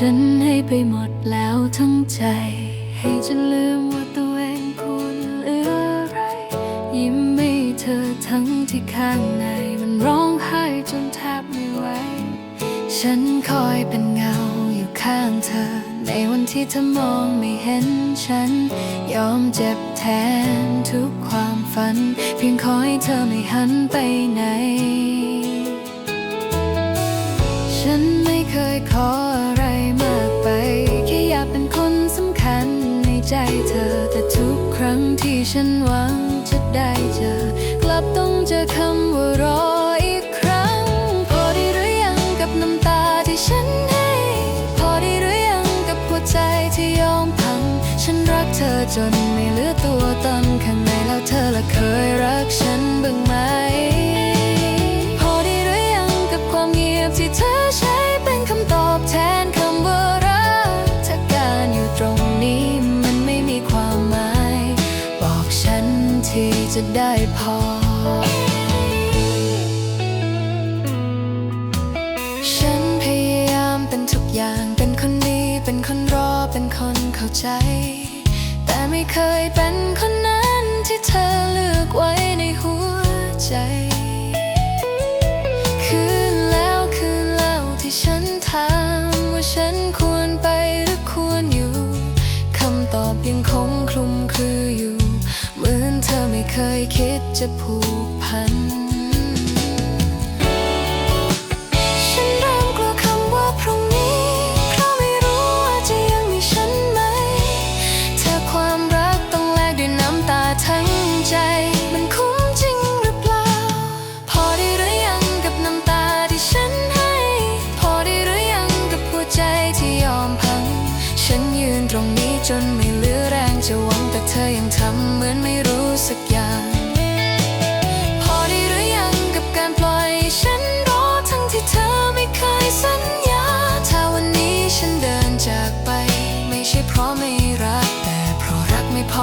ฉันให้ไปหมดแล้วทั้งใจ ให้ฉันลืมว่าตัวเองควรเหลืออะไร ยิ้มให้เธอทั้งที่ข้างใน มันร้องไห้จนแทบไม่ไหว ฉันคอยเป็นเงาอยู่ข้างเธอ ในวันที่เธอมองไม่เห็นฉัน ยอมเจ็บแทนทุกความฝัน เพียงขอให้เธอไม่หันไปไหน ฉันไม่เคยขอ ที่ฉันหวังจะได้เจอ กลับต้องเจอคำว่ารออีกครั้ง พอได้หรือยังกับน้ำตาที่ฉันให้ พอได้หรือยังกับหัวใจที่ยอมพัง ฉันรักเธอจนไม่เหลือตัวตนข้างในแล้วเธอละเคย จะได้พอ ฉันพยายามเป็นทุกอย่างเป็นคนดี เป็นคนรอ เป็นคนเข้าใจ แต่ไม่เคยเป็นคนนั้นที่เธอ เคยคิดจะผูกพัน ฉันเริ่มกลัวคำว่าพรุ่งนี้ เพราะไม่รู้ว่าจะยังมีฉันไหม เธอความรักต้องแลกด้วยน้ำตาทั้งใจ มันคุ้มจริงหรือเปล่า พอได้หรือยังกับน้ำตาที่ฉันให้ พอได้หรือยังกับหัวใจที่ยอมพัง ฉันยืนตรงนี้จนไม่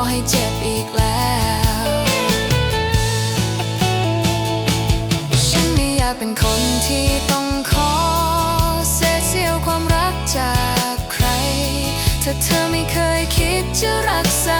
ให้เจ็บอีกแล้ว ฉันไม่อยากเป็นคนที่ต้องขอ เสียเสียวความรักจากใคร ถ้าเธอไม่เคยคิดจะรักษา